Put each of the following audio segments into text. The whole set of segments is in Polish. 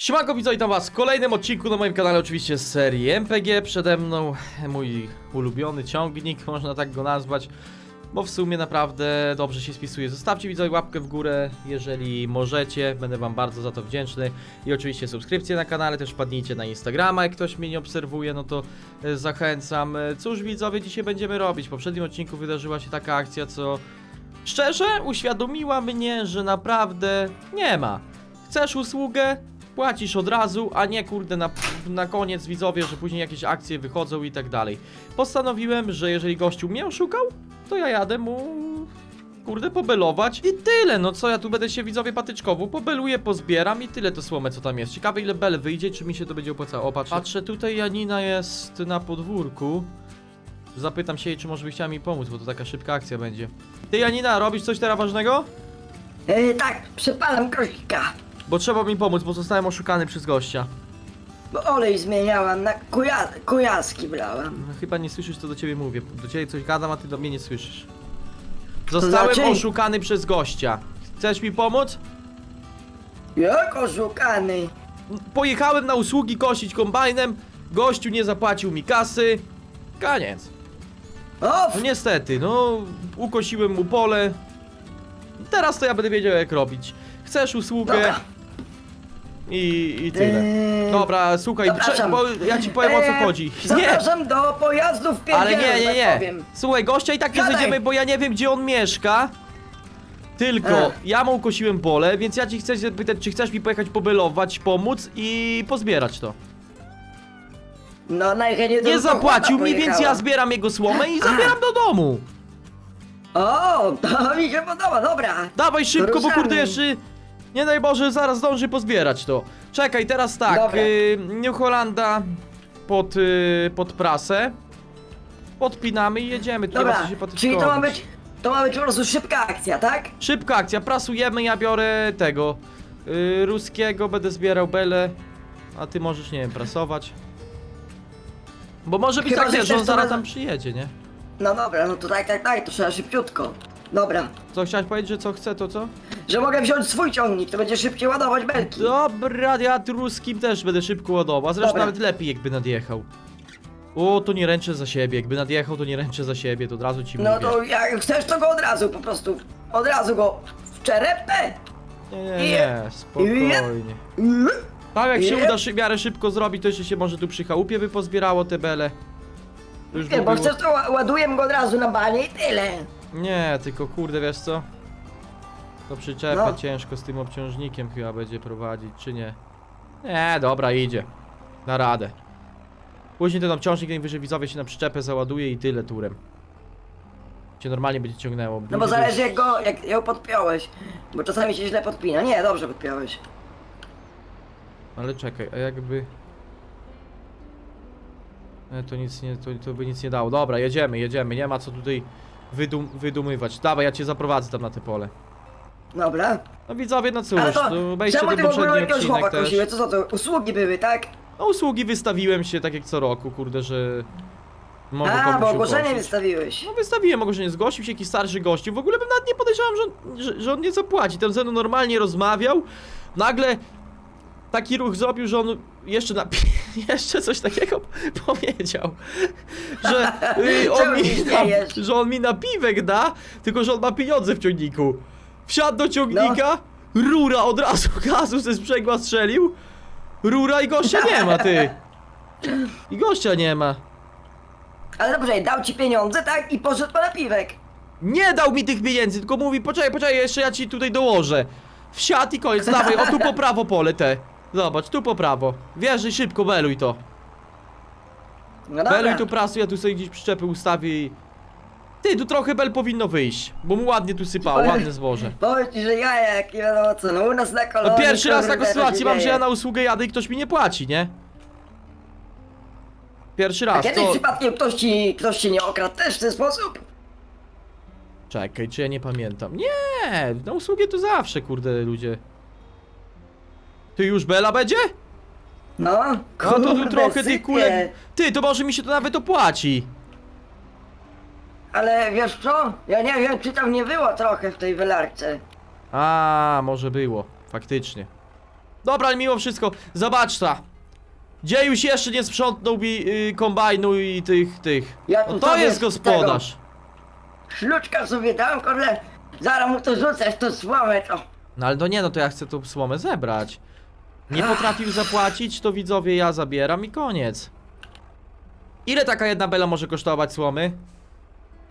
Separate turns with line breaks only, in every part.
Siemanko widzowie, witam was w kolejnym odcinku na moim kanale, oczywiście z serii MPG. Przede mną mój ulubiony ciągnik, można tak go nazwać, bo w sumie naprawdę dobrze się spisuje. Zostawcie widzowie łapkę w górę, jeżeli możecie, będę wam bardzo za to wdzięczny. I oczywiście subskrypcję na kanale, też wpadnijcie na Instagrama, jak ktoś mnie nie obserwuje, no to e, zachęcam. E, Cóż widzowie, dzisiaj będziemy robić? W poprzednim odcinku wydarzyła się taka akcja, co szczerze uświadomiła mnie, że naprawdę nie ma. Chcesz usługę? Płacisz od razu, a nie kurde na, na koniec widzowie, że później jakieś akcje wychodzą i tak dalej. Postanowiłem, że jeżeli gościu mnie oszukał, to ja jadę mu kurde pobelować i tyle. No co ja tu będę się widzowie patyczkowo pobeluję, pozbieram i tyle to słomę co tam jest. Ciekawe ile bel wyjdzie, czy mi się to będzie opłacało. Patrzę. Patrzę, tutaj Janina jest na podwórku. Zapytam się jej, czy może by chciała mi pomóc, bo to taka szybka akcja będzie. Ty Janina, robisz coś teraz ważnego?
E, tak, przepalam krosika,
Bo trzeba mi pomóc, bo zostałem oszukany przez gościa.
bo olej zmieniałam, na kuja kujawski brałam.
No, chyba nie słyszysz, co do ciebie mówię. Do ciebie coś gadam, a ty do mnie nie słyszysz. Zostałem
znaczy?
oszukany przez gościa. Chcesz mi pomóc?
Jak oszukany.
Pojechałem na usługi kosić kombajnem, gościu nie zapłacił mi kasy. Koniec.
O,
No niestety, no ukosiłem mu pole. Teraz to ja będę wiedział jak robić. Chcesz usługę
dobra.
I, i tyle.
Eee,
Dobra, słuchaj, prze,
zapraszam.
bo ja ci powiem o co
Eee,
chodzi. Nie!
Zapraszam do pojazdów
Ale
pierdzielnych,
nie, nie,
tak
nie.
powiem.
Słuchaj, gościa i tak nie
Gadaj.
znajdziemy, bo ja nie wiem, gdzie on mieszka. Tylko ja mu ukosiłem pole, więc ja ci chcę zapytać, czy chcesz mi pojechać pobelować, pomóc i pozbierać to.
No najchętniej do
Nie zapłacił mi, więc ja zbieram jego słomę i zabieram do domu.
O, to mi się podoba, dobra.
Dawaj szybko, bo
Ruszamy.
kurde jeszcze... Nie daj Boże, zaraz zdąży pozbierać to. Czekaj, teraz tak,
Dobra.
y, New Hollanda pod, y, pod prasę. Podpinamy i jedziemy. Tu nie ma
Dobra,
co się
czyli to ma
patyczkować.
być, to ma być po prostu szybka akcja, tak?
Szybka akcja, prasujemy, ja biorę tego yy, ruskiego, będę zbierał bele, a ty możesz, nie wiem, prasować. Bo może być
Chyba,
tak,
że
wiesz, że on
to
zaraz tam przyjedzie, nie?
No dobra, no to tak, tak, tak, to trzeba szybciutko. Dobra,
Co, chciałeś powiedzieć, że co chce, to co?
Że mogę wziąć swój ciągnik, to będzie szybciej ładować belki.
Dobra, ja tu ruskim też będę szybko ładował, a zresztą
Dobra.
nawet lepiej jakby nadjechał. O, to nie ręczę za siebie, jakby nadjechał, to nie ręczę za siebie, to od razu ci
No
mówię.
to jak chcesz, to go od razu po prostu, od razu go w czerepę.
Nie, nie, nie, spokojnie. Tak, jak się uda szy- w miarę szybko zrobić, to jeszcze się może tu przy chałupie by pozbierało te bele. To już
Nie, bo
było-
chcesz, to ła- ładuję go od razu na banie i tyle.
Nie, tylko kurde, wiesz co? To przyczepę
No.
ciężko z tym obciążnikiem chyba będzie prowadzić, czy nie? Nie, dobra, idzie. Na radę. Później ten obciążnik najwyżej widzowie się na przyczepę załaduje i tyle turem. Cię normalnie będzie ciągnęło.
No bo zależy jak go, jak ją podpiąłeś. Bo czasami się źle podpina. Nie, dobrze podpiąłeś.
Ale czekaj, a jakby... E, to nic nie, to, to by nic nie dało. Dobra, jedziemy, jedziemy, nie ma co tutaj wydum, wydumywać. Dawaj, ja cię zaprowadzę tam na te pole.
Dobra.
No widzowie, no cóż,
Ale to,
no, wejdźcie
czemu
do
ty w ogóle
poprzedni
jakiegoś
odcinek też.
Co to, to usługi były, tak?
No usługi wystawiłem się tak jak co roku, kurde, że... Mogę
A,
komuś
bo ogłoszenie wystawiłeś.
No wystawiłem ogłoszenie, zgłosił się jakiś starszy gościu, w ogóle bym nawet nie podejrzewam, że on, że, że on nie zapłaci, ten ze mną normalnie rozmawiał, nagle taki ruch zrobił, że on jeszcze na, jeszcze coś takiego powiedział, że y, on mi na, że on mi napiwek da, tylko że on ma pieniądze w ciągniku. Wsiadł do ciągnika, rura od razu gazu ze sprzęgła strzelił, rura i gościa nie ma, ty. I gościa nie ma.
Ale dobrze, dał ci pieniądze, tak? I poszedł po napiwek.
Nie dał mi tych pieniędzy, tylko mówi, poczekaj, poczekaj, jeszcze ja ci tutaj dołożę. Wsiadł i koniec, dawaj, o tu po prawo pole te. Zobacz, tu po prawo. Wjeżdżaj szybko, beluj to.
No
Beluj tu prasuj, ja tu sobie gdzieś przyczepy ustawię i... Ty, tu trochę bel powinno wyjść, bo mu ładnie tu sypało, ładne zboże.
Powiem ci, że ja jak nie wiadomo co, no u nas na
No
kolonie...
pierwszy raz taką sytuację mam, że ja na usługę jadę i ktoś mi nie płaci, nie? Pierwszy
A
raz,
kiedyś
to...
przypadkiem ktoś ci, ktoś ci nie okradł też w ten sposób?
Czekaj, czy ja nie pamiętam? Nie, na usługę to zawsze, kurde, ludzie. Ty już bela będzie?
No,
No to tu trochę tych
sypie.
kulek. Ty, to może mi się to nawet opłaci.
Ale wiesz co? Ja nie wiem, czy tam nie było trochę w tej wylarce.
A, może było, faktycznie. Dobra, ale mimo wszystko, zobacz ta. Gdzie już jeszcze nie sprzątnął mi y, kombajnu i tych, tych.
Ja tu
to
sobie
jest gospodarz.
Szluczka sobie dam, kurde. Zaraz mu to rzucę to słomę, to.
No ale no nie, no to ja chcę tą słomę zebrać. Nie potrafił zapłacić, to widzowie ja zabieram i koniec. Ile taka jedna bela może kosztować słomy?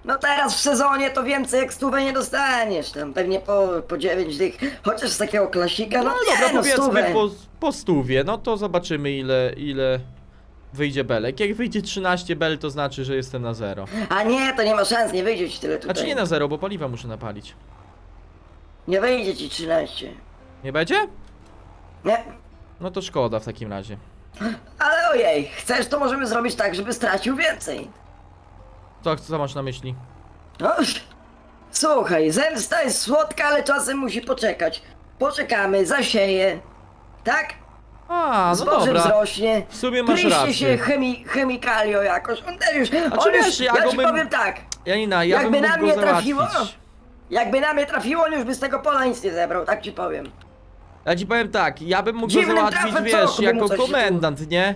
No teraz w sezonie to więcej jak stówę nie dostaniesz, tam pewnie po, po 9 tych, chociaż z takiego klasika, no,
No
nie,
dobra,
no stówę.
powiedzmy po, po stówie, no to zobaczymy ile, ile wyjdzie belek. Jak wyjdzie 13 bel, to znaczy, że jestem na zero.
A nie, to nie ma szans, nie wyjdzie ci tyle tutaj.
Znaczy nie na zero, bo paliwa muszę napalić.
Nie wyjdzie ci 13.
Nie będzie?
Nie.
No to szkoda w takim razie.
Ale ojej, chcesz to możemy zrobić tak, żeby stracił więcej.
Co, co masz na myśli?
No, słuchaj, zemsta jest słodka, ale czasem musi poczekać. Poczekamy, zasieje. Tak?
A, no
Zboże
dobra.
wzrośnie.
W sumie masz rację.
się chemi chemikalio jakoś. On też już,
A
on już,
ja
ja
go
ci
bym-
powiem tak.
Janina, ja
Jakby
bym
na
mógł
mnie
go
trafiło?
załatwić.
Jakby na mnie trafiło, on już by z tego pola nic nie zebrał, tak ci powiem.
Ja ci powiem tak, ja bym mógł go
Dziwnym
załatwić,
trafem co
wiesz,
roku by mu
jako
coś się
komendant, nie?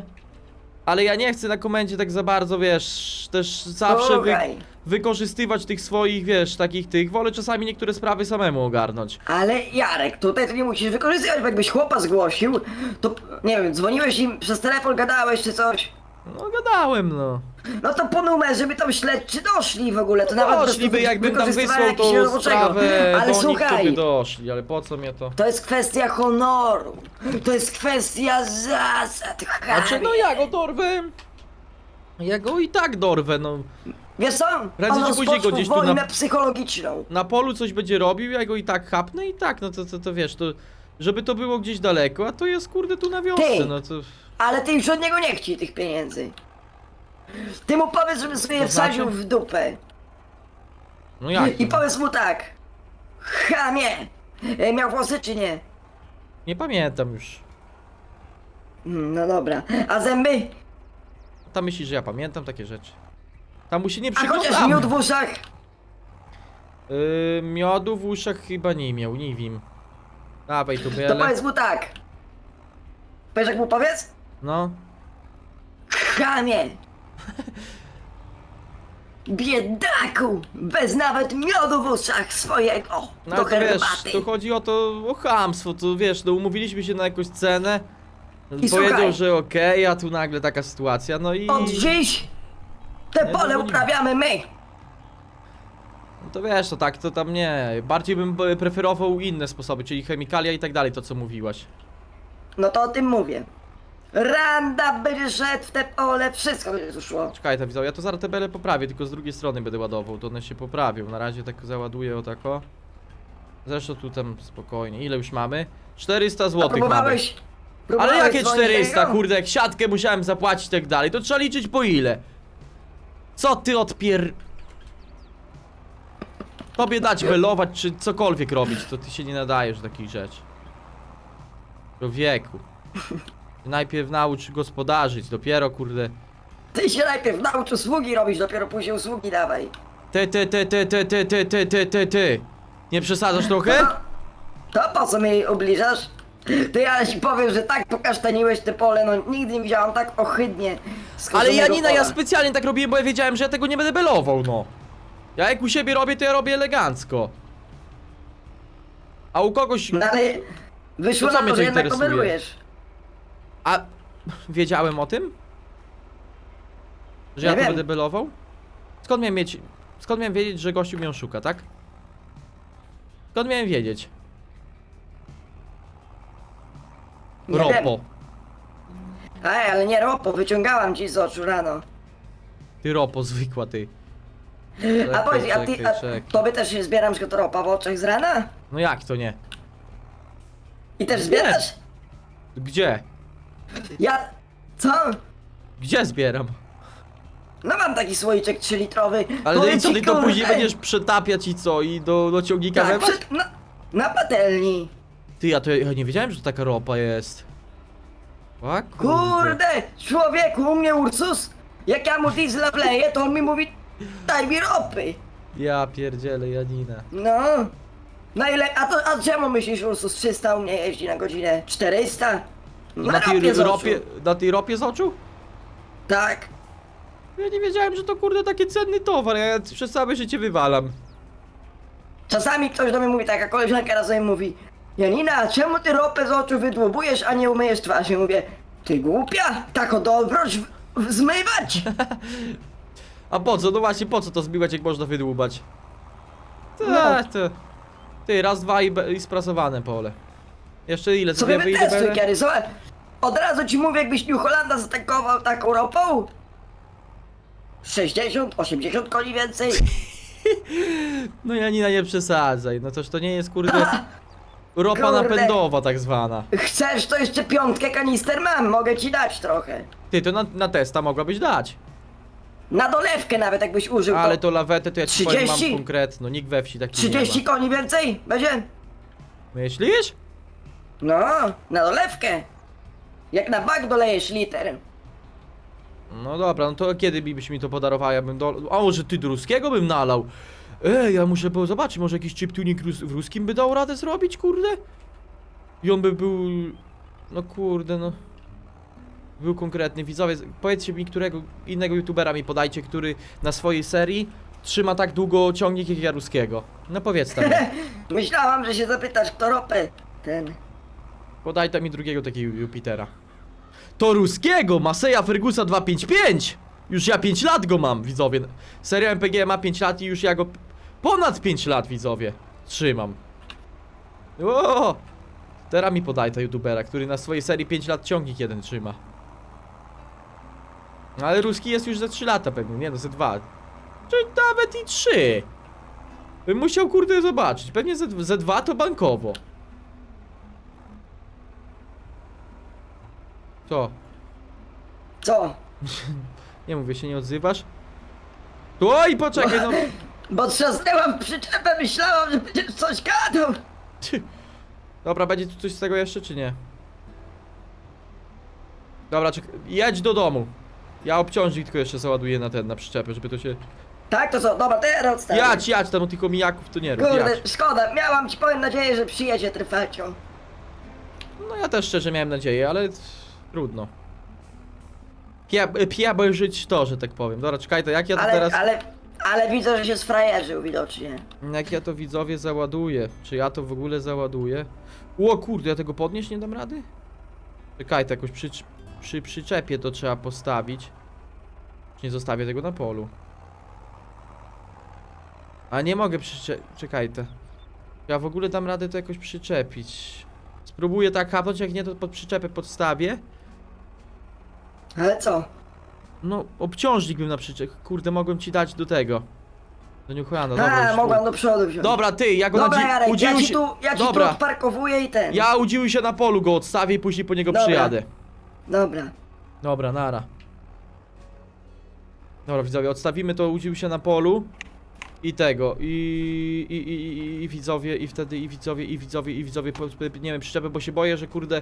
Ale ja nie chcę na komendzie tak za bardzo, wiesz, też zawsze wy,
Słuchaj.
wykorzystywać tych swoich, wiesz, takich tych. Wolę czasami niektóre sprawy samemu ogarnąć.
Ale Jarek, tutaj to nie musisz wykorzystywać, bo jakbyś chłopa zgłosił, to nie wiem, dzwoniłeś im przez telefon, gadałeś czy coś.
No gadałem, no.
No to po numerze by tam śledczy doszli w ogóle, to nawet bez
Doszliby, jakbym tam wysłał
jakiegoś
tą
roboczego.
sprawę
Ale
do nich, to by
słuchaj,
doszli, ale po co mnie to?
to jest kwestia honoru, to jest kwestia zasad,
Znaczy, no ja go dorwę. Ja go i tak dorwę, no.
Wiesz co?
Prędzej
On
czy później go
rozpoczął
gdzieś tu
wojnę
na-
psychologiczną.
Na polu coś będzie robił, ja go i tak chapnę i tak, no to, to, to wiesz, to... Żeby to było gdzieś daleko, a to jest kurde tu na wiosce,
Ty.
no to...
Ale ty już od niego nie chciej tych pieniędzy. Ty mu powiedz, żeby sobie je
To znaczy?
wsadził w dupę.
No jak?
I
to?
powiedz mu tak. Chamie! E, Miał włosy czy nie?
Nie pamiętam już.
Mm, No dobra. A zęby?
Tam myślisz, że ja pamiętam takie rzeczy. Tam mu się nie
A chociaż
przyglądam.
miód w uszach?
Yy, miodu w uszach chyba nie miał, nie wiem. Dawaj tu
To powiedz mu tak. Wiesz jak mu powiedz?
No.
Chamie! Biedaku! Bez nawet miodu w uszach swojego!
No
do
ale to wiesz, to chodzi o to, o chamstwo, to wiesz, no umówiliśmy się na jakąś cenę. Powiedział,
słuchaj.
że okej, a tu nagle taka sytuacja, no i...
Od dziś te
Nie
pole uprawiamy my!
No to wiesz, to tak, to tam nie. Bardziej bym e, preferował inne sposoby, czyli chemikalia i tak dalej, to co mówiłaś.
No to o tym mówię. Randa będzie szedł w te pole, wszystko będzie tu szło.
Czekaj, to widzę, ja to zaraz te bele poprawię, tylko z drugiej strony będę ładował, to one się poprawią. Na razie tak załaduję o tako. Zresztą tu tam spokojnie. Ile już mamy? 400
A
zł mamy.
próbowałeś?
Ale
próbowałeś
jakie
dzwonić do
400,
niego?
kurde, jak siatkę musiałem zapłacić i tak dalej, to trzeba liczyć po ile? Co ty odpier... Tobie dać belować, czy cokolwiek robić, to ty się nie nadajesz do takich rzeczy. Człowieku. Najpierw naucz gospodarzyć, dopiero kurde...
Ty się najpierw naucz usługi robić, dopiero później usługi dawaj.
Ty, ty, ty, ty, ty, ty, ty, ty, ty, ty, ty. Nie przesadzasz trochę?
To, to po co mnie ubliżasz? Ty, ale ci powiem, że tak pokasztaniłeś te pole, no nigdy nie widziałam tak ohydnie
Ale Janina, ja
pola.
specjalnie tak robiłem, bo ja wiedziałem, że ja tego nie będę belował, no. Ja jak u siebie robię, to ja robię elegancko. A u kogoś...
No ale wyszło
To
na to, że jednak
interesuje? A... Wiedziałem o tym? Że
Nie
ja to
wiem.
będę belował? Skąd miałem mieć... Skąd miałem wiedzieć, że gościu mnie oszuka, tak? Skąd miałem wiedzieć?
Nie
Ropo.
wiem. Ej, ale nie ropo, wyciągałam ci z oczu rano.
Ty ropo zwykła, ty.
A
Czekaj,
powiedz, a ty,
czekaj,
a
czekaj.
tobie też się zbieram, że to ropa w oczach z rana?
No jak to nie?
I też zbierasz?
Gdzie?
Ja... Co?
Gdzie zbieram?
No mam taki słoiczek 3-litrowy.
Ale
Powiem
i co ty to
kurde,
później będziesz przetapiać i co? I do, do ciągnika
Tak, przed, na, na patelni.
Ty, ja to ja nie wiedziałem, że to taka ropa jest. A,
Kurde, człowieku, u mnie Ursus, jak ja mu diesla wleję, to on mi mówi, daj mi ropy.
Ja pierdzielę, Janina.
No, Na ile, a to, a czemu myślisz, Ursus 300 u mnie jeździ na godzinę 400?
Na tej
ropie z oczu.
ropie, na tej ropie z oczu?
Tak.
Ja nie wiedziałem, że to kurde taki cenny towar, ja przez całe życie wywalam.
Czasami ktoś do mnie mówi, taka koleżanka razem mówi Janina, czemu ty ropę z oczu wydłubujesz, a nie umyjesz twarzy? Mówię, ty głupia, tak o dobroć w- w- zmywać!
A po co? No właśnie, po co to zbiwać, jak można wydłubać?
No.
Tak, to... Ty, raz, dwa i, be- i sprasowane pole. Jeszcze ile?
Sobie
wyjdzie
wytestuj,
będę?
Zobacz. Od razu ci mówię, jakbyś New Hollanda zatankował taką ropą 60, 80 koni więcej
No Janina, nie przesadzaj, no toż to nie jest kurde... Ropa
Kurde.
napędowa tak zwana.
Chcesz, to jeszcze piątkę kanister mam, mogę ci dać trochę
Ty, to na, na testa mogłabyś dać.
Na dolewkę nawet jakbyś użył
Ale to lawetę to ja ci powiem, mam
30?
konkretno, nikt we wsi taki
30
nie ma.
koni więcej, będzie?
Myślisz?
No, na dolewkę Jak na bak dolejesz liter
No dobra, no to kiedy byś mi to podarował, ja bym do... A może ty do ruskiego bym nalał? Ej, ja muszę było zobaczyć, może jakiś chiptuning rus w ruskim by dał radę zrobić, kurde? I on by był... No kurde, no... Był konkretny, widzowie, powiedzcie mi, którego innego youtubera mi podajcie, który na swojej serii trzyma tak długo ciągnik jak ja ruskiego. No powiedz tam.
Myślałam, że się zapytasz kto ropę Ten
Podaj tam mi drugiego takiego Jupitera. To ruskiego! Maseja Fergusa 255! Już ja 5 lat go mam, widzowie. Seria MPG ma 5 lat i już ja go ponad 5 lat, widzowie. Trzymam. O! Teraz mi podaj ta youtubera, który na swojej serii 5 lat ciągnik jeden trzyma. No Ale ruski jest już za 3 lata pewnie, nie no, ze 2. Czy nawet i 3. Bym musiał kurde zobaczyć. Pewnie ze, ze 2 to bankowo. Co?
Co?
Nie mówię, się nie odzywasz? Tu oj, poczekaj, no.
Bo trzasnęłam przyczepę, myślałam, że będziesz coś gadał
Dobra, będzie tu coś z tego jeszcze, czy nie? Dobra, czekaj, jedź do domu. Ja obciążnik tylko jeszcze załaduję na ten, na przyczepę, żeby to się...
Tak, to co? Dobra, teraz odstawię
Jadź, jadź, tam tylko mijaków to nie rób,
Kurde,
jadź.
szkoda, miałam ci powiem nadzieję, że przyjedzie Tryfacio
No ja też szczerze miałem nadzieję, ale trudno. Pia, pia żyć to, że tak powiem. Dobra, czekaj, to jak ja to
ale,
teraz...
ale, ale widzę, że się sfrajerzył widocznie
Jak ja to widzowie załaduję? Czy ja to w ogóle załaduję? O kurde, ja tego podnieść nie dam rady? Czekaj, to jakoś przy, przy przyczepie to trzeba postawić. Nie zostawię tego na polu? A nie mogę przyczepić. Czekaj, to. Ja w ogóle dam radę to jakoś przyczepić. Spróbuję tak kapnąć, jak nie to pod przyczepę podstawię.
Ale co?
No, obciążnik bym na przyczepie. Kurde, mogłem ci dać do tego. Do Hollanda, dobra.
A,
już-
mogłam do przodu wziąć
Dobra, ty, ja go
Dobra,
na dzi-
Jarek, ja
udzielił
ci
się...
tu, ja ci
Dobra.
tu odparkowuję i ten
Ja udziłuj się na polu, go odstawię i później po niego
Dobra.
przyjadę.
Dobra
Dobra, nara. Dobra, widzowie, odstawimy to udził się na polu. I tego, i, i, i, i, widzowie, i wtedy i widzowie, i widzowie, i widzowie, nie wiem, przyczepę, bo się boję, że kurde,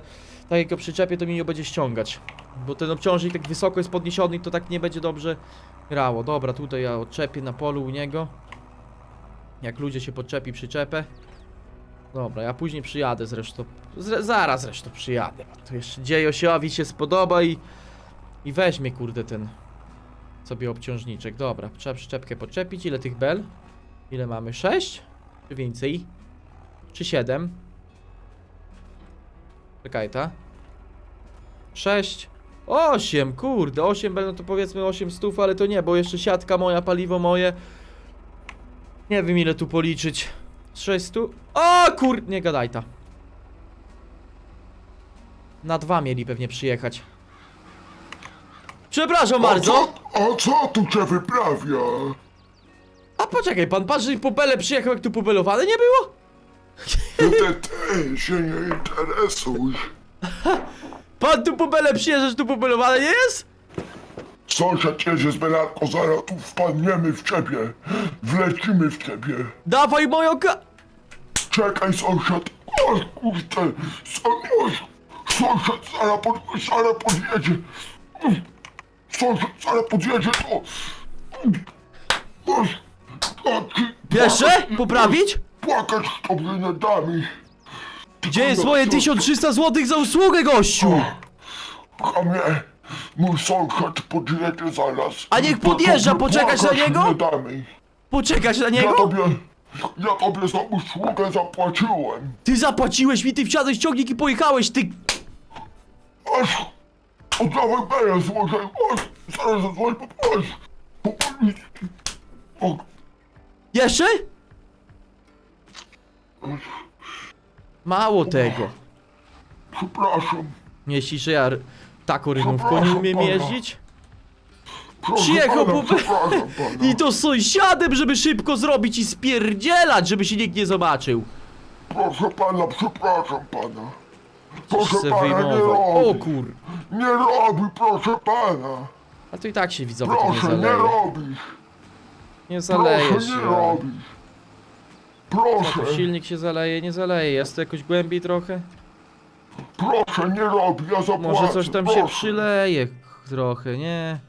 tak jak go przyczepię, to mi nie będzie ściągać. Bo ten obciążnik tak wysoko jest podniesiony i to tak nie będzie dobrze grało. Dobra, tutaj ja odczepię na polu u niego. Jak ludzie się podczepi przyczepę. Dobra, ja później przyjadę zresztą. Zre zaraz zresztą przyjadę. To jeszcze dziejosiowi się spodoba i... I weźmie kurde ten... Sobie obciążniczek. Dobra, trzeba przyczepkę podczepić. Ile tych bel? Ile mamy? 6? Czy więcej? Czy 7? Czekaj, ta? 6 8, kurde, 8 bel, no to powiedzmy 8 stów, ale to nie, bo jeszcze siatka moja, paliwo moje. Nie wiem ile tu policzyć. 600. O kur... Nie gadaj ta. Na dwa mieli pewnie przyjechać. Przepraszam
A
bardzo.
co, a co tu cię wyprawia?
A poczekaj, pan patrzy pupele przyjechał jak tu pupelowane nie było?
Ty, ty, się nie interesuj.
Pan tu pupele przyjeżdżasz tu pupelowane nie jest?
Sąsiad jedzie z Belarko, zaraz tu wpadniemy w ciebie. Wlecimy w ciebie.
Dawaj moją ka...
Czekaj sąsiad. O kurde. Sąsiad, sąsiad zaraz, pod, zaraz podjedzie. Sąsiad zaraz podjedzie to. O, taki-
Jeszcze? Poprawić?
Płakać tobie nie damy.
Gdzie jest moje 1300 zł za usługę, gościu?
A mnie, mój sąsiad podjedzie zaraz.
A niech podjeżdża, poczekać na niego?
Nie damy.
Poczekać na
Ja
niego?
tobie, ja tobie za usługę zapłaciłem.
Ty zapłaciłeś mi, ty wsiadłeś w ciągnik i pojechałeś, ty...
Aż oddawaj belę złożej, aż zaraz zadzwoń po policji. Po policji. O,
Jeszcze? Mało tego.
przepraszam.
Myślisz, że ja r- taką rynówką nie umiem jeździć?
Proszę
Przyjechał
pana,
po...
przepraszam pana.
I to z sąsiadem, żeby szybko zrobić i spierdzielać, żeby się nikt nie zobaczył.
Proszę pana, przepraszam pana. Proszę
se
pana, nie
wyjmował. O kur...
Nie robi, proszę pana.
A to i tak się widzowie to nie
Proszę, nie
zaleje.
robisz.
Nie zaleje
Proszę,
się.
nie robisz. Proszę,
silnik się zaleje, nie zaleje. Jest to jakoś głębiej trochę?
proszę, nie robi, ja zapłacę.
Może coś tam się
proszę.
przyleje trochę, nie?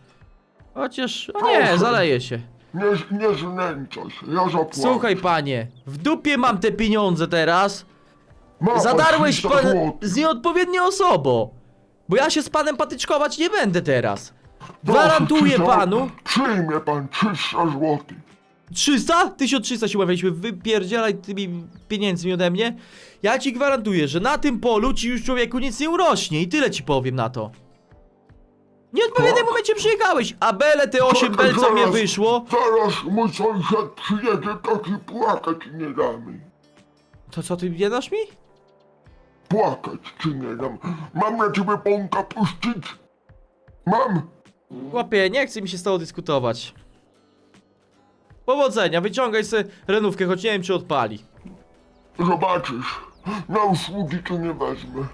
Chociaż, a nie,
Proszę.
zaleje się.
Nie, nie znęcaj się, ja zapłacę.
Słuchaj panie, w dupie mam te pieniądze teraz.
Ma pan
Zadarłeś
300
pan z nieodpowiednią osobą. Bo ja się z panem patyczkować nie będę teraz.
Proszę,
Gwarantuję
300
panu.
Przyjmie pan 300 złotych.
300? 1300 się umawialiśmy, wypierdzielaj tymi pieniędzmi ode mnie. Ja ci gwarantuję, że na tym polu ci już człowieku nic nie urośnie i tyle ci powiem na to. W nieodpowiednim
Tak.
momencie przyjechałeś, a bele te 8 bel co mnie wyszło.
Zaraz mój sąsiad przyjedzie, to ci płakać nie damy.
To co ty nie dasz mi?
Płakać ci nie dam. Mam na ciebie pąka puścić? Mam.
Łapie, nie chce mi się z tobą dyskutować. Powodzenia, wyciągaj sobie renówkę, choć nie wiem czy odpali.
Zobaczysz. Na usługi to nie wezmę.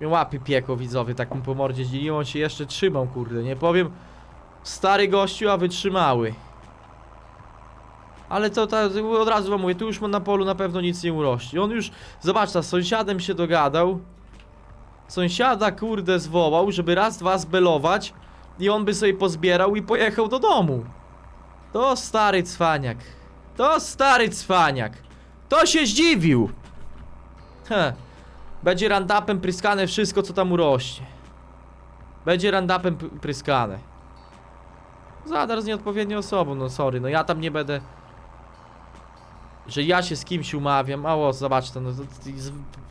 Mnie łapy piekło widzowie, tak mu po mordzie zdzieliło, on się jeszcze trzymał, kurde, nie powiem. Stary gościu, a wytrzymały. Ale to, to od razu wam mówię, tu już na polu na pewno nic nie urośnie. On już, zobacz, z sąsiadem się dogadał. Sąsiada, kurde, zwołał, żeby raz, dwa zbelować. I on by sobie pozbierał i pojechał do domu. To stary cwaniak. To stary cwaniak. To się zdziwił. Heh. Będzie randapem pryskane wszystko, co tam urośnie. Będzie randapem pryskane. Zadar z nieodpowiednią osobą, no sorry, no ja tam nie będę... Że ja się z kimś umawiam, a zobacz to, no to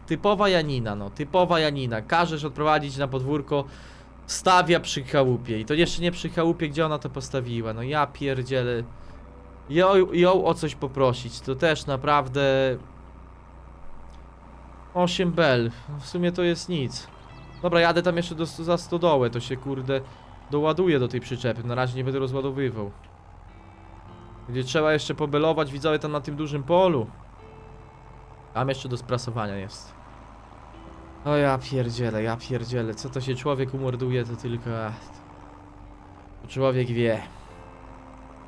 typowa Janina, no, typowa Janina. Każesz odprowadzić na podwórko, stawia przy chałupie. I to jeszcze nie przy chałupie, gdzie ona to postawiła, no ja pierdzielę. Ją, ją o coś poprosić, to też naprawdę... 8 bel. W sumie to jest nic. Dobra, jadę tam jeszcze do, za stodołę, to się kurde doładuję do tej przyczepy. Na razie nie będę rozładowywał. Gdzie trzeba jeszcze pobelować widzowie tam na tym dużym polu. Tam jeszcze do sprasowania jest. O ja pierdzielę, ja pierdzielę. Co to się człowiek umorduje, to tylko... to Człowiek wie.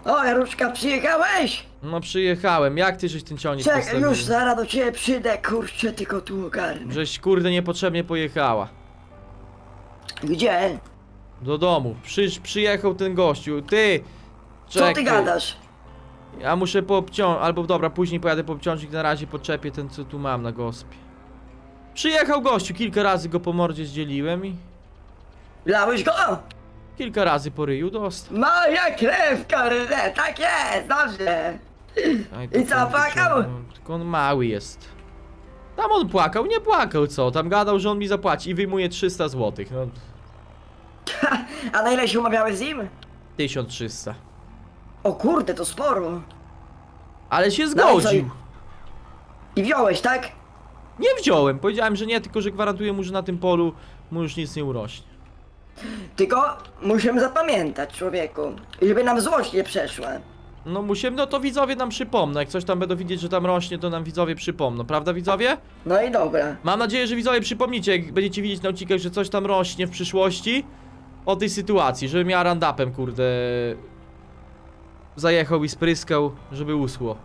O, Jaruszka, przyjechałeś?
No przyjechałem, jak ty żeś ten ciągnik
Czekaj,
postawił?
już zaraz do ciebie przyjdę, kurczę, tylko tu ogarnę.
Żeś kurde niepotrzebnie pojechała.
Gdzie?
Do domu. Przyjechał ten gościu. Ty!
Co
Czekaj.
ty gadasz?
Ja muszę poobciąć, albo dobra, później pojadę po obciążnik, na razie podczepię ten, co tu mam na gospie. Przyjechał gościu, kilka razy go po mordzie zdzieliłem i
Lałeś go?
kilka razy po ryju dostał.
Moja krew, kurde, tak jest, dobrze.
Aj,
I co,
tam
płakał?
Tylko on mały jest. Tam on płakał, nie płakał, co? Tam gadał, że on mi zapłaci i wyjmuje 300 zł. No,
A na ile się umawiałeś z nim?
1300.
O kurde, to sporo.
Ale się
No i co?
zgodził.
I wziąłeś, tak?
Nie wziąłem, powiedziałem, że nie, tylko że gwarantuję mu, że na tym polu mu już nic nie urośnie.
Tylko musimy zapamiętać, człowieku, żeby nam złość nie przeszła.
No musimy, no to widzowie nam przypomną. Jak coś tam będą widzieć, że tam rośnie, to nam widzowie przypomną, prawda widzowie?
No i dobra.
Mam nadzieję, że widzowie przypomnicie, jak będziecie widzieć na odcinkach, że coś tam rośnie w przyszłości o tej sytuacji, żebym ja randapem, kurde, zajechał i spryskał, żeby usło.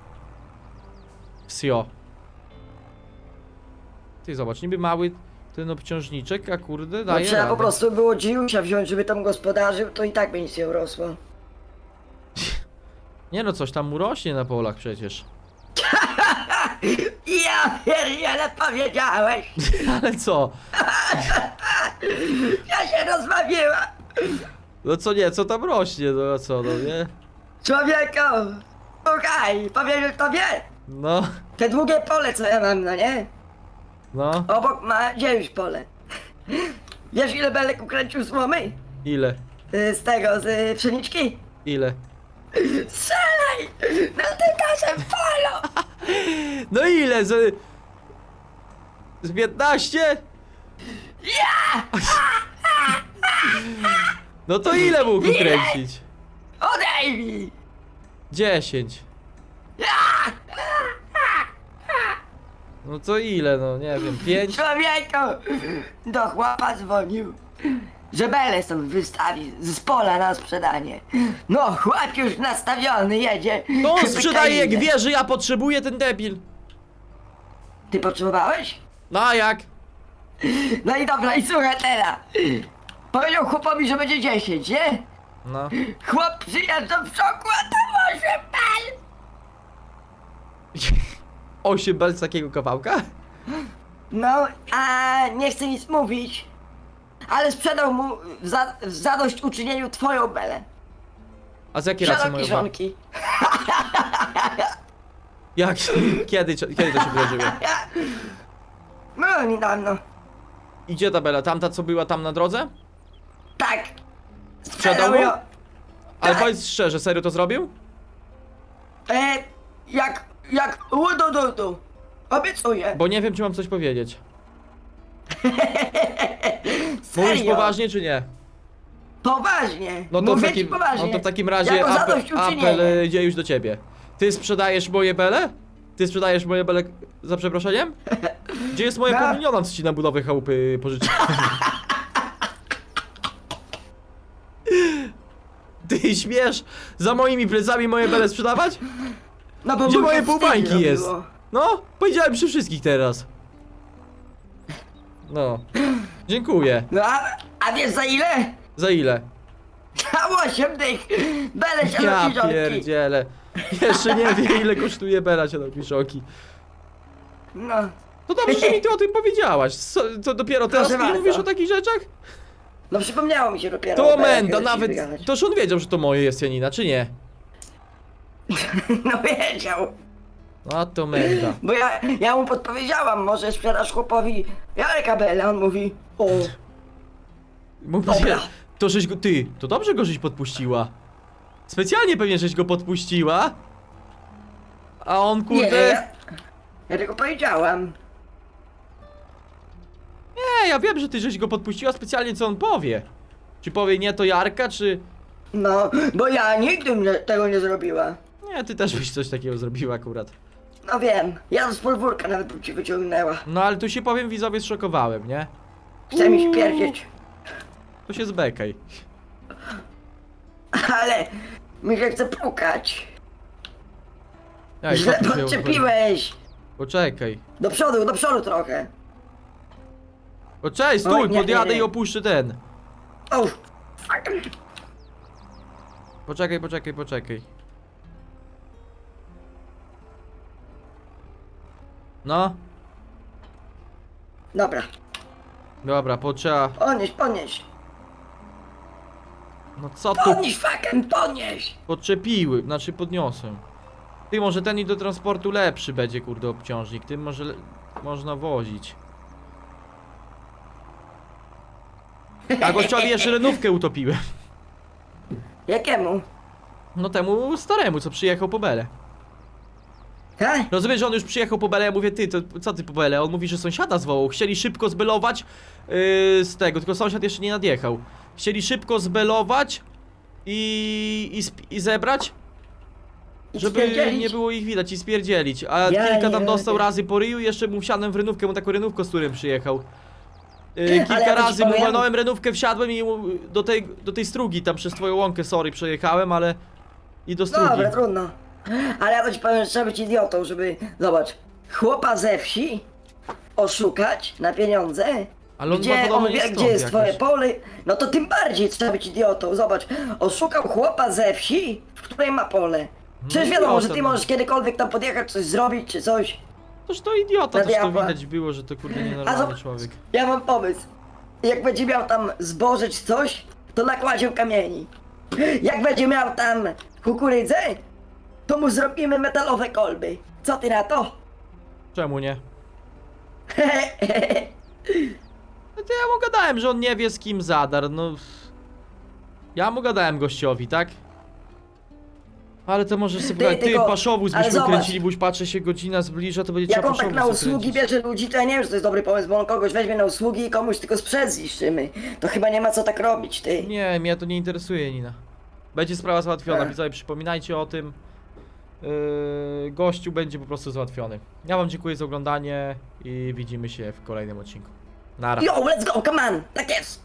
Sio. Ty zobacz, niby mały ten obciążniczek, a kurde
No
daje
trzeba po
radę.
prostu było dziusia wziąć, żeby tam gospodarzył, to i tak by nic nie urosło.
Nie no, coś tam mu rośnie na polach przecież.
Ja pierdziele powiedziałeś!
Ale co?
Ja się rozbawiła!
No co nie, co tam rośnie, no a co, no nie?
Człowieku! Słuchaj, powiedzieć tobie!
No,
Te długie pole, co ja mam, no nie?
no,
Obok ma dziewięć pole. Wiesz ile Belek ukręcił słomy?
ile?
Y, Z tego, z y, pszeniczki?
Ile?
Strzelaj! Na tym naszym polu!
No ile? Z... Z 15?
Ja!
No to ile mógł ukręcić?
Odejmij!
10. No to ile, no nie wiem, 5?
Człowieku! Do chłopa dzwonił, że bele są wystawi z pola na sprzedanie. No, chłop już nastawiony jedzie.
To on
Chyba
sprzedaje jak
kainę.
wie, że ja potrzebuję ten debil.
Ty potrzebowałeś?
No a jak?
No i dobra, i słuchaj teraz. Powiedział chłopowi, że będzie 10, nie?
No.
Chłop przyjeżdża w szoku, a tam 8 bel!
8 bel z takiego kawałka?
No, a nie chcę nic mówić, ale sprzedał mu w, za, w zadośćuczynieniu twoją belę.
A z jakiej racji
Siadał
moją
kiszonki.
Jak? Kiedy, kiedy to się wydarzyło?
No, niedawno.
I gdzie ta bela? Tamta co była tam na drodze?
Tak.
Sprzedał mu?
ją.
Ale
Tak.
powiedz szczerze, serio to zrobił?
E, jak, jak łudu-dudu. Obiecuję.
Bo nie wiem, czy mam coś powiedzieć. Mówisz
Serio.
poważnie, czy nie?
Poważnie.
No to, w
Mówię
takim,
ci poważnie.
no to w takim razie
jako
apel,
zadośćuczynienie.
apel e, idzie już do ciebie. Ty sprzedajesz moje bele? Ty sprzedajesz moje bele za przeproszeniem? Gdzie jest moja
No.
miliona, co ci na budowę chałupy pożyczyłem? Ty śmiesz za moimi plecami moje bele sprzedawać?
No bo
Gdzie
mu się
moje
wstyd
półbańki jest? No, powiedziałem przy wszystkich teraz. No. Dziękuję.
No a, a wiesz za ile?
Za ile?
Za 8 dych. Bele się
Ja
kiszonki.
pierdzielę. Jeszcze nie wie ile kosztuje bela piszoki.
No.
To dobrze, że mi ty o tym powiedziałaś. Co, to dopiero teraz
Proszę
mi
bardzo.
mówisz o takich rzeczach?
No przypomniało mi się dopiero.
To Menda, nawet... Toż on wiedział, że to moje jest Janina, czy nie?
No wiedział.
No a to Menda.
Bo ja, ja mu podpowiedziałam, może sprzedasz chłopowi Jareka Bele. On mówi, o,
Mówi,
Dobra.
to żeś go... Ty, to dobrze go żeś podpuściła. Specjalnie pewnie żeś go podpuściła. A on
nie,
kurde...
ja, ja tylko powiedziałam.
Nie, ja wiem, że ty żeś go podpuściła specjalnie co on powie. Czy powie nie to Jarka, czy...
No, bo ja nigdy mnie tego nie zrobiła.
Nie, ty też byś coś takiego zrobiła akurat.
No wiem, ja z podwórka nawet bym ci wyciągnęła.
No ale tu się powiem widzowie zszokowałem, nie?
Chce mi śpierdzieć.
To się zbekaj.
Ale mi się chce pukać.
Ej,
Źle
co tu się
podczepiłeś.
Poczekaj.
Do przodu, do przodu trochę.
Poczekaj,
Oj,
stój,
nie,
podjadę
nie, nie.
i opuszczę ten.
O.
Poczekaj, poczekaj, poczekaj. No,
Dobra,
dobra, potrzeba...
podnieś, podnieś.
No co tu
Podnieś, fucking podnieś.
podczepiły? Znaczy podniosłem. Ty, może ten i do transportu lepszy będzie, kurde, obciążnik. Tym może le... można wozić. A gościowi jeszcze renówkę utopiłem.
Jakiemu?
No temu staremu, co przyjechał po Belę.
Ha?
Rozumiesz, że on już przyjechał po Belę, ja mówię, ty, to co ty po Belę? On mówi, że sąsiada zwołał. Chcieli szybko zbelować yy, z tego, tylko sąsiad jeszcze nie nadjechał. Chcieli szybko zbelować i, i, sp- i zebrać,
I
żeby
spierdzielić?
nie było ich widać i spierdzielić. A
Ja
kilka
nie
tam dostał
mogę.
razy po ryju i jeszcze mu wsiadłem w renówkę, mu taką renówkę, z którym przyjechał. Yy,
Ale
kilka
ja
razy mu walnąłem renówkę, wsiadłem i mu- do tej, do tej strugi tam przez twoją łąkę, sorry, przejechałem, ale... I do strugi.
Dobra, trudno. Ale ja to ci powiem, że trzeba być idiotą, żeby... Zobacz, chłopa ze wsi oszukać na pieniądze,
Ale on ma
gdzie
podobno
on
nie
wie,
stąd
gdzie jest
jakoś.
twoje pole, no to tym bardziej trzeba być idiotą. Zobacz, oszukał chłopa ze wsi, w której ma pole. Przecież
No
wiadomo, że
idiota,
ty
no.
możesz kiedykolwiek tam podjechać, coś zrobić, czy coś.
Toż to idiota,
Na
toż to
diabła.
widać było, że to kurde nienormalny
zo-
człowiek.
Ja mam pomysł. Jak będzie miał tam zboże czy coś, to nakładzie kamieni. Jak będzie miał tam kukurydzę, to mu zrobimy metalowe kolby. Co ty na to?
Czemu nie? No to ja mu gadałem, że on nie wie z kim zadar, no... Ja mu gadałem gościowi, tak? Ale to możesz sobie
Ty,
ty,
tylko-
paszowóz
ale
byśmy
zobacz.
ukręcili, bo już patrzę się godzina zbliża, to będzie
Jak
trzeba
on tak
paszowóz
na usługi bierze ludzi, to ja nie wiem, czy to jest dobry pomysł, bo on kogoś weźmie na usługi i komuś tylko sprzęt zniszczymy. To chyba nie ma co tak robić, ty.
Nie, mnie to nie interesuje, Nina. Będzie sprawa załatwiona,
E.
widzowie, przypominajcie o tym. Yy, gościu będzie po prostu załatwiony. Ja wam dziękuję za oglądanie i widzimy się w kolejnym odcinku. Nara.
Yo, let's go, come on! Tak jest!